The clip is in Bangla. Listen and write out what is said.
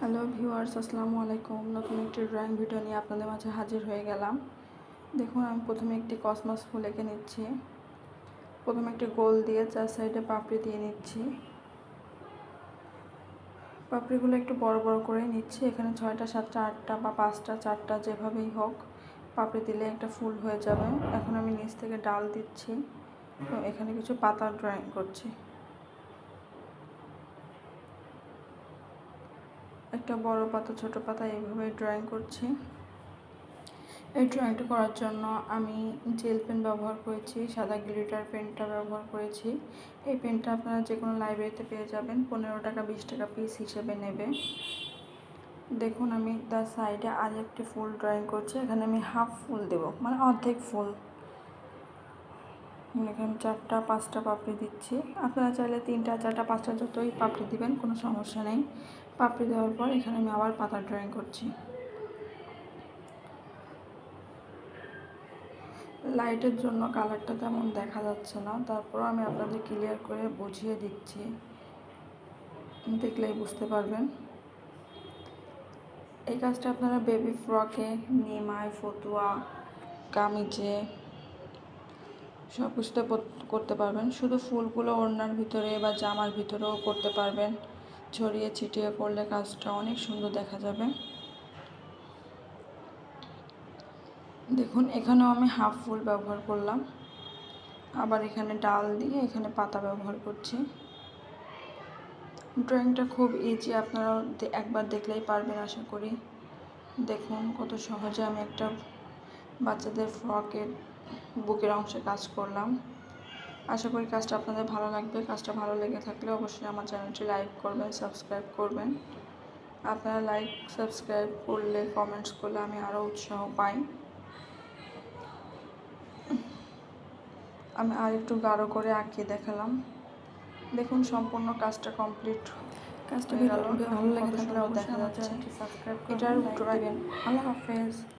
হ্যালো ভিউয়ার্স, আসসালামু আলাইকুম। নতুন একটি ড্রয়িং ভিডিও নিয়ে আপনাদের মাঝে হাজির হয়ে গেলাম। দেখুন, আমি প্রথমে একটি কসমস ফুল এঁকে নিচ্ছি। প্রথমে একটি গোল দিয়ে চার সাইডে পাপড়ি দিয়ে নিচ্ছি। পাপড়িগুলো একটু বড় বড় করে নিচ্ছি। এখানে ছয়টা, সাতটা, আটটা বা পাঁচটা, চারটা যেভাবেই হোক পাপড়ি দিলে একটা ফুল হয়ে যাবে। এখন আমি নিচ থেকে ডাল দিচ্ছি এখানে কিছু পাতা ড্রয়িং করছি। একটা বড় পাতা, ছোট পাতা এইভাবে ড্রয়িং করছি। এই ড্রয়িংটা করার জন্য আমি জেল পেন ব্যবহার করেছি, সাদা গ্লিটার পেনটা ব্যবহার করেছি। এই পেনটা আপনারা যে কোনো লাইব্রেরিতে পেয়ে যাবেন, পনেরো টাকা, বিশ টাকা পিস হিসেবে নেবে। দেখুন আমি তার সাইডে আর একটি ফুল ড্রয়িং করছি, এখানে আমি হাফ ফুল দেব মানে অর্ধেক ফুল। এখানে চারটা, পাঁচটা পাপড়ি দিচ্ছি। আপনারা চাইলে তিনটা, চারটা, পাঁচটা যতই পাপড়ি দিবেন, কোনো সমস্যা নেই। পাপড়ি দেওয়ার পর এখানে আমি আবার পাতা ড্রয়িং করছি। লাইটের জন্য কালারটা তেমন দেখা যাচ্ছে না। তারপর আমি আপনাদের ক্লিয়ার করে বুঝিয়ে দিচ্ছি। দেখলেই বুঝতে পারবেন। এই কাজটা আপনারা বেবি ফ্রকে নিমায় ফতুয়া, কামিজে সব কিছুতে করতে পারবেন। শুধু ফুলগুলো ওড়নার ভিতরে বা জামার ভিতরেও করতে পারবেন। ছড়িয়ে ছিটিয়ে করলে কাজটা অনেক সুন্দর দেখা যাবে। দেখুন, এখানেও আমি হাফ ফুল ব্যবহার করলাম। আবার এখানে ডাল দিয়ে এখানে পাতা ব্যবহার করছি। ড্রয়িংটা খুব ইজি আপনারা একবার দেখলেই পারবেন আশা করি। দেখুন, কত সহজে আমি একটা বাচ্চাদের ফ্রকের বুকের অংশে কাজ করলাম। আশা করি কাজটা আপনাদের ভালো লাগবে। কাজটা ভালো লেগে থাকলে অবশ্যই আমার চ্যানেলটি লাইক করবেন সাবস্ক্রাইব করবেন। আপনারা লাইক সাবস্ক্রাইব করলে কমেন্টস করলে আমি আরও উৎসাহ পাই। আমি আর একটু গাঢ় করে আঁকিয়ে দেখালাম। দেখুন সম্পূর্ণ কাজটা কমপ্লিট কাজটা ভালো লেগে থাকলে দেখা যাচ্ছে এটার ড্রয়িং আল্লাহ হাফেজ।